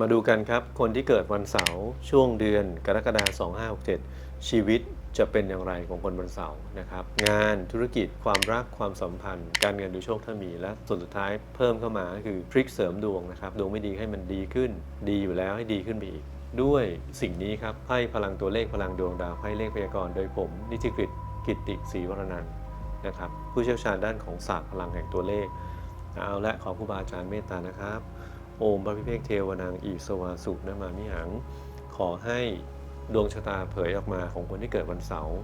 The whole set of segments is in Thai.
มาดูกันครับ คนที่เกิดวันเสาร์ช่วงเดือนกรกฎาคม2567 ชีวิตจะเป็นอย่างไรของคนวันเสาร์นะครับ งานธุรกิจความรักความสัมพันธ์ การเงินดูโชคถ้ามี และส่วนสุดท้ายเพิ่มเข้ามาก็คือทริคเสริมดวงนะครับดวงไม่ดีให้มันดีขึ้น ดีอยู่แล้วให้ดีขึ้นไปอีก ด้วยสิ่งนี้ครับไพ่พลังตัวเลขพลังดวงดาวไพ่เลขพยากรณ์โดยผมนิติกฤตกิตติศรีวรนันท์นะครับผู้เชี่ยวชาญด้านของศาสตร์พลังแห่งตัวเลขเอาละขอครูบาอาจารย์เมตตานะครับ โอมพระพิเภกเทวนังอีสวาสุนะมามิหัง ขอให้ดวงชะตาเผยออกมาของคนที่เกิดวันเสาร์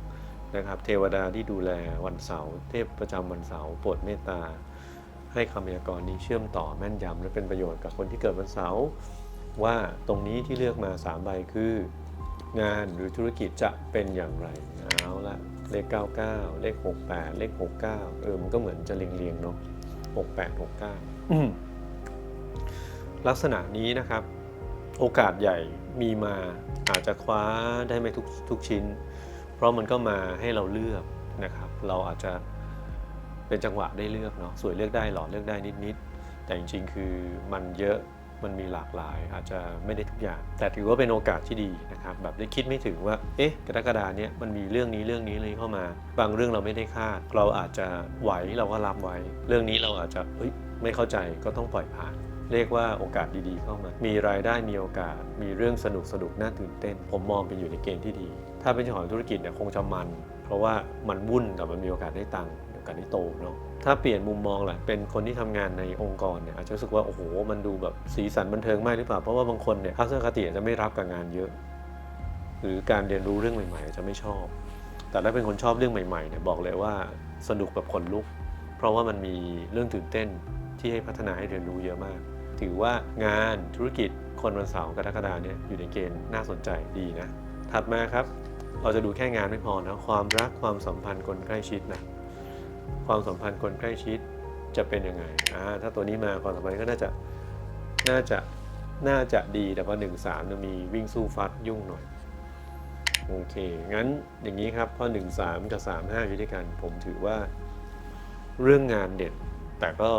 นะครับเทวดาที่ดูแลวันเสาร์เทพประจำวันเสาร์โปรดเมตตา ให้คำพยากรณ์นี้เชื่อมต่อแม่นยำและเป็นประโยชน์กับคนที่เกิดวันเสาร์ว่าตรงนี้ที่เลือกมา3ใบคืองานหรือธุรกิจจะเป็นอย่างไรเอาละเลข 99 เลข 68 เลข 69 เออมันก็เหมือนจะเรียงๆเนาะ68 69อืม ลักษณะนี้นะครับ โอกาสใหญ่มีมาอาจจะคว้าได้ไม่ทุกทุกชิ้น เพราะมันก็มาให้เราเลือกนะครับ เราอาจจะเป็นจังหวะได้เลือกเนาะสวยเลือกได้หล่อเลือกได้นิดๆแต่จริงๆ คือมันเยอะมันมีหลากหลาย อาจจะไม่ได้ทุกอย่าง แต่ถือว่าเป็นโอกาสที่ดีนะครับ แบบได้คิดไม่ถึงว่าเอ๊ะกรกฎาเนี้ยมันมีเรื่องนี้เรื่องนี้เลยเข้ามา บางเรื่องเราไม่ได้คาด เราอาจจะไหวเราก็รับไว้ เรื่องนี้เราอาจจะเฮ้ยไม่เข้าใจก็ต้องปล่อยผ่าน เรียกว่าโอกาสดีๆเข้ามา มีรายได้มีโอกาส มีเรื่องสนุกสนุกน่าตื่นเต้น ผมมองเป็นอยู่ในเกณฑ์ที่ดี ถ้าเป็นเจ้าของธุรกิจเนี่ยคงจะมัน เพราะว่ามันวุ่นแต่มันมีโอกาสได้ตังค์โอกาสได้โตเนาะถ้าเปลี่ยนมุมมองแหละเป็นคนที่ทำงานในองค์กรเนี่ยอาจจะรู้สึกว่าโอ้โหมันดูแบบสีสันบันเทิงมากหรือเปล่าเพราะว่าบางคนเนี่ยทัศนคติอาจจะไม่รับกับงานเยอะ หรือการเรียนรู้เรื่องใหม่ๆอาจจะไม่ชอบ แต่ถ้าเป็นคนชอบเรื่องใหม่ๆเนี่ยบอกเลยว่าสนุกแบบขนลุก เพราะว่ามันมีเรื่องตื่นเต้นที่ให้พัฒนาให้เรียนรู้เยอะมาก ถือว่างานธุรกิจคนวันเสาร์กรกฎาเนี่ยอยู่ในเกณฑ์น่าสนใจดีนะ ถัดมาครับ เราจะดูแค่งานไม่พอนะความรักความสัมพันธ์คนใกล้ชิดนะความสัมพันธ์คนใกล้ชิดจะเป็นยังไงอ่าถ้าตัวนี้มาความสัมพันธ์ก็น่าจะน่าจะน่าจะดีแต่ว่า1 3จะมีวิ่งสู้ฟัดยุ่งหน่อยโอเคงั้นอย่างนี้ครับพอ1 3กับ3 5อยู่ด้วยกันผมถือว่า เรื่องงานเด่นแต่ก็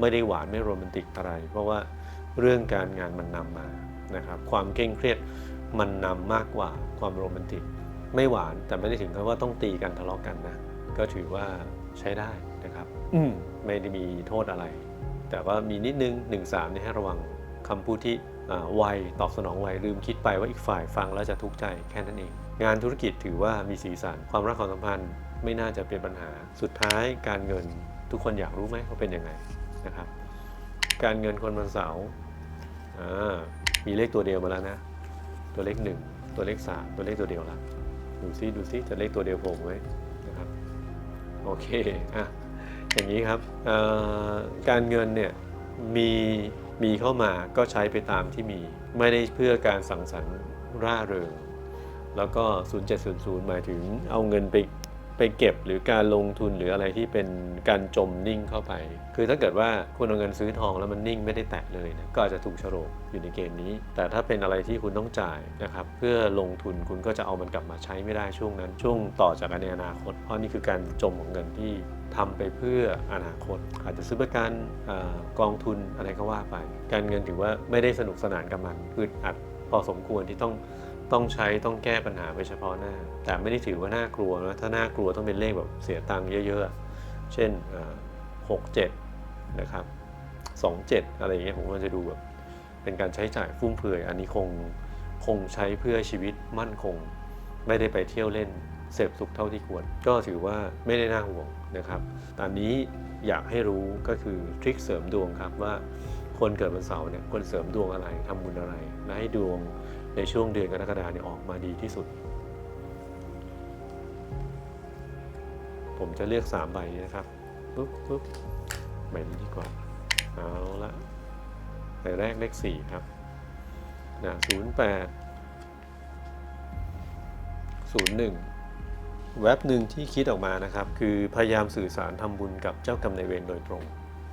ไม่ได้หวานไม่โรแมนติกอะไร เพราะว่าเรื่องการงานมันนำมานะครับความเคร่งเครียดมันนำมากกว่าความโรแมนติก ไม่หวานแต่ไม่ได้ถึงกับว่าต้องตีกันทะเลาะกันนะ ก็ถือว่าใช้ได้นะครับ อืมไม่ได้มีโทษอะไร แต่ว่ามีนิดนึง1นสามนี่ให้ระวังคำพูดที่อ่าไวตอบสนองไวลืมคิดไปว่าอีกฝ่ายฟังแล้วจะทุกข์ใจแค่นั้นเอง งานธุรกิจถือว่ามีสีสันความรักความสัมพันธ์ไม่น่าจะเป็นปัญหาสุดท้ายการเงินทุกคนอยากรู้ไหมว่าเป็นยังไง นะครับ การเงินคนวันเสาร์มีเลขตัวเดียวมาแล้วนะ ตัวเลขหนึ่งตัวเลขสามตัวเลขตัวเดียวละดูซิดูซิจะเลขตัวเดียวโผล่ไหมนะครับโอเคอะอย่างนี้ครับการเงินเนี่ยมีมีเข้ามาก็ใช้ไปตามที่มี ไม่ได้เพื่อการสังสรรค์ร่าเริงแล้วก็ 0700 หมายถึงเอาเงินไป ไปเก็บหรือการลงทุนหรืออะไรที่เป็นการจมนิ่งเข้าไป คือถ้าเกิดว่าคุณเอาเงินซื้อทองแล้วมันนิ่งไม่ได้แตะเลยเนะก็อาจจะถูกโฉลกอยู่ในเกณฑ์นี้ แต่ถ้าเป็นอะไรที่คุณต้องจ่ายนะครับเพื่อลงทุนคุณก็จะเอามันกลับมาใช้ไม่ได้ช่วงนั้น ช่วงต่อจากในอนาคต เพราะนี่คือการจมของเงินที่ทำไปเพื่ออนาคต อาจจะซื้อประกันกองทุนอะไรก็ว่าไป การเงินถือว่าไม่ได้สนุกสนานกับมันอึดอัดพอสมควรที่ต้อง ต้องใช้ต้องแก้ปัญหาไปเฉพาะหน้า แต่ไม่ได้ถือว่าน่ากลัวนะถ้าน่ากลัวต้องเป็นเลขแบบเสียตังค์เยอะๆ เช่นหกเจ็ดนะครับสองเจ็ดอะไรอย่างเงี้ยผมว่าจะดูแบบเป็นการใช้จ่ายฟุ่มเฟือย อันนี้คงคงใช้เพื่อชีวิตมั่นคง ไม่ได้ไปเที่ยวเล่นเสพสุขเท่าที่ควร ก็ถือว่าไม่ได้น่าห่วงนะครับตอนนี้อยากให้รู้ก็คือทริคเสริมดวงครับว่าคนเกิดวันเสาร์เนี่ยควรเสริมดวงอะไรทำบุญอะไรและให้ดวง ในช่วงเดือนกรกฎาเนี่ยออกมาดีที่สุด ผมจะเลือก3ใบนี้นะครับปุ๊บปุ๊บใบนี้ดีกว่า เอาละใบแรกเลข4ครับนะ08 01แว็บหนึ่งที่คิดออกมานะครับ คือพยายามสื่อสารทำบุญกับเจ้ากรรมนายเวรโดยตรง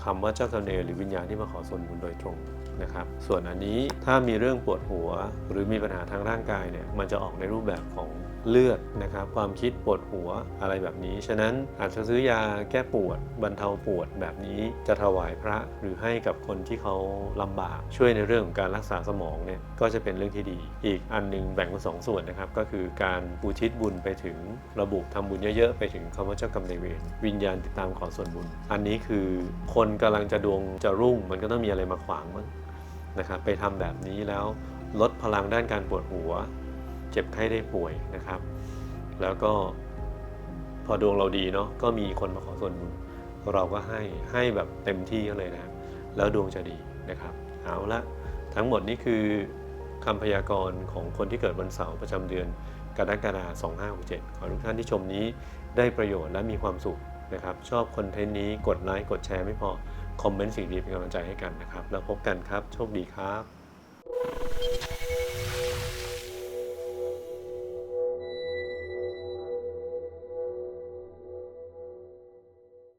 คำว่าเจ้ากรรมนายเวรหรือวิญญาณที่มาขอส่วนบุญโดยตรงนะครับ ส่วนอันนี้ถ้ามีเรื่องปวดหัว หรือมีปัญหาทางร่างกายเนี่ยมันจะออกในรูปแบบของเลือดนะครับ ความคิดปวดหัวอะไรแบบนี้ ฉะนั้นอาจจะซื้อยาแก้ปวด บรรเทาปวดแบบนี้จะถวายพระหรือให้กับคนที่เขาลำบากช่วยในเรื่องของการรักษาสมองเนี่ยก็จะเป็นเรื่องที่ดี อีกอันหนึงแบ่งเป็นสองส่วนนะครับ ก็คือการอุทิศบุญไปถึงระบุทำบุญเยอะๆ ไปถึงคำว่าเจ้ากรรมนายเวรวิญญาณติดตามขอส่วนบุญ อันนี้คือคนนกำลังจะดวงจะรุ่ง มันก็ต้องมีอะไรมาขวางมั้งนะครับไปทำแบบนี้แล้วลดพลังด้านการปวดหัว เจ็บไข้ได้ป่วยนะครับ แล้วก็พอดวงเราดีเนาะก็มีคนมาขอส่วนบุญเราก็ให้ให้แบบเต็มที่เลยนะครับแล้วดวงจะดีนะครับเอาละทั้งหมดนี้คือคำพยากรณ์ของคนที่เกิดวันเสาร์ประจำเดือนกรกฎาคม2567ขอทุกท่านที่ชมนี้ได้ประโยชน์และมีความสุข นะครับ ชอบคอนเทนต์นี้กดไลค์กดแชร์ไม่พอ คอมเมนต์สิ่งดีเป็นกำลังใจให้กันนะครับ แล้วพบกันครับ โชคดีครับ